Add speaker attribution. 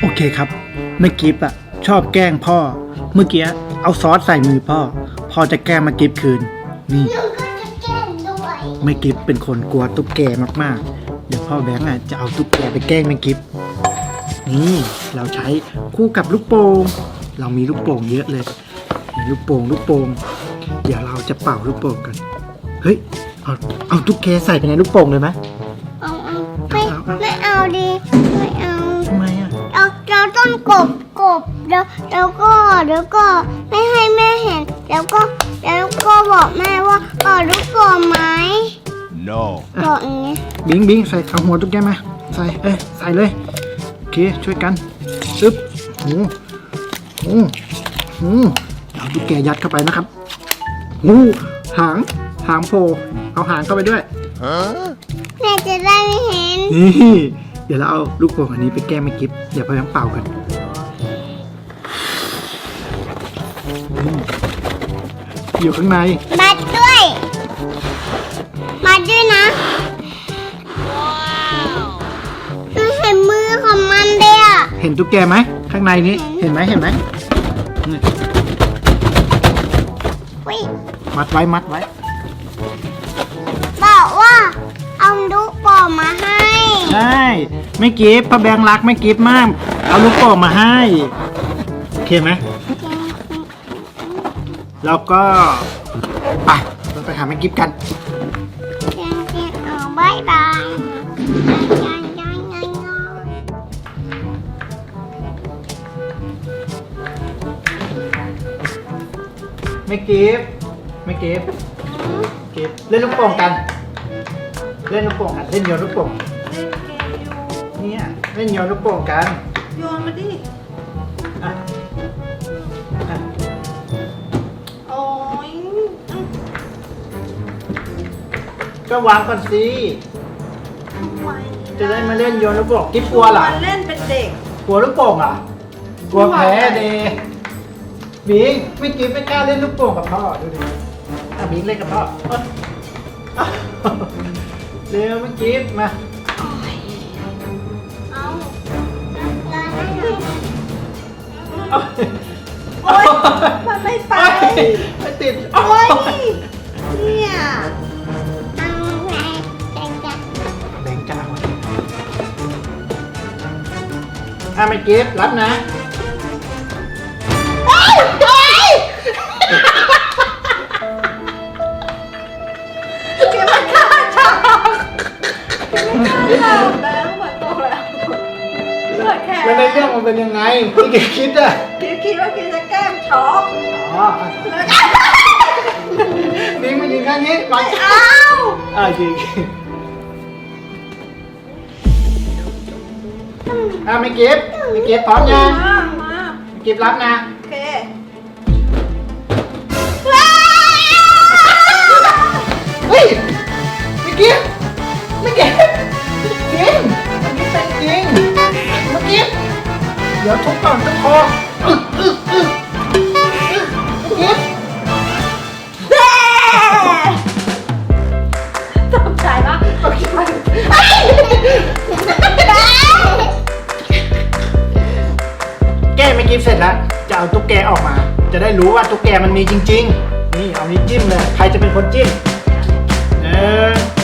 Speaker 1: โอเคครับเมื่อกี้อะชอบแกล้งพ่อ เมื่อกี้เอาซอสใส่มือพ่อ พ่อจะแกล้งมากิฟคืน นี่
Speaker 2: หนูก็จะแกล้งด้วย
Speaker 1: เมื่อกิฟเป็นคนกลัวตุ๊กแกมากๆ เดี๋ยวพ่อแบงค์อะจะเอาตุ๊กแกไปแกล้งเมื่อกิฟนี่เราใช้คู่กับลูกโป่งเรามีลูกโป่งเยอะเลยมีลูกโป่งลูกโป่งเดี๋ยวเราจะเป่าลูกโป่งกัน เฮ้ย เอาเอาตุ๊กแกใส่ไปในลูกโป่งเลยไหม
Speaker 2: เอาเอาไม่ไม่เอาดีไม่เอา
Speaker 1: ทำไมอะ
Speaker 2: เราเราต้องกบกบแล้วแล้วก็แล้วก็ไม่ให้แม่เห็น แล้วก็แล้วก็บอกแม่ว่าก่อลูกกบไหม
Speaker 3: No.
Speaker 2: บอกอย่างนี้
Speaker 1: บิงบิงใส่เอาหัวตุ๊กแกมา ใส่ เอ้ยใส่เลย โอเค ช่วยกันซึบหูหูหูเอาตุ๊กแกยัดเข้าไปนะครับหูหาง หางโผล่เอาหางเข้าไปด้วย
Speaker 3: Huh?
Speaker 2: แม่จะได้ไม่เห็น
Speaker 1: นี่เดี๋ยวเราเอาลูกโป่งอันนี้ไปแก้ไม่กิฟเดี๋ยวพยายามเป่ากันอืมอยู่ข้างใน
Speaker 2: มาด้วย มาด้วยนะไม่เห็นมือของมันเลยอะ
Speaker 1: เห็นตุ๊กแกไหมข้างในนี้เห็นไหมเห็นไหมนี่
Speaker 2: วิ
Speaker 1: มัดไว้มัดไว้
Speaker 2: บอกว่าเอาลูกปอมมาให้
Speaker 1: ใช่ไม่กิฟพระแบงค์รักไม่กิฟมาก เอาลูกโป่งมาให้โอเคไหมแล้วก็ไปเราไปหาแม่กิฟกัน
Speaker 2: เจียงเจียงเอาบายบายยังยังยังยัง
Speaker 1: ไม่กิฟไม่กิฟ กิฟเล่นลูกโป่งกัน เล่นลูกโป่งกันเล่นโยนลูกโป่งเนี่ยเล่นโยนลูกโป่งกัน
Speaker 4: โยนมาดิ
Speaker 1: อะอะ
Speaker 4: โอ้ย
Speaker 1: ก็วางก่อนสิ
Speaker 4: ทำไม
Speaker 1: จะได้มาเล่นโยนลูกโป่งกิฟกลัวเหรอ
Speaker 4: มันเล่นเป็นเด็ก
Speaker 1: กลัวลูกโป่งเหรอะกลัวแพ้เดบิงไม่กิฟไม่กล้าเล่นลูกโป่งกับพ่อดูดิ อะบิงเล่นกับพ่อเร็วไม่กิฟมา
Speaker 4: เอา
Speaker 1: เอา
Speaker 4: โอ๊ยมันไม่ไป
Speaker 1: ไม่ติด
Speaker 4: โอ๊ย เนี่ย
Speaker 2: เอาไงจังจัง
Speaker 1: แบ่งกลางมาอะไม่กิฟรับนะ
Speaker 2: เฮ้ยเฮ้ย
Speaker 4: แล้วเหมือนโตแล้วเกิดแค่
Speaker 1: แล้วในเรื่องมันเป็นยังไงที่กิฟคิดอะ
Speaker 4: คิดคิดว่าคิดจะแกล้งช็อก
Speaker 1: อ๋อ
Speaker 4: แล้ว
Speaker 1: บิงมายืนข้างนี้มา
Speaker 4: เอา
Speaker 1: อะจริงอะไม่กิฟไม่กิฟพร้อมยัง
Speaker 4: มามา
Speaker 1: ไม่กิฟรับนะ ร็จแล้วจะเอาตุ๊กแกออกมา จะได้รู้ว่าตุ๊กแกมันมีจริง ๆ นี่เอานี้จิ้มเลย ใครจะเป็นคนจิ้มเนึ่ง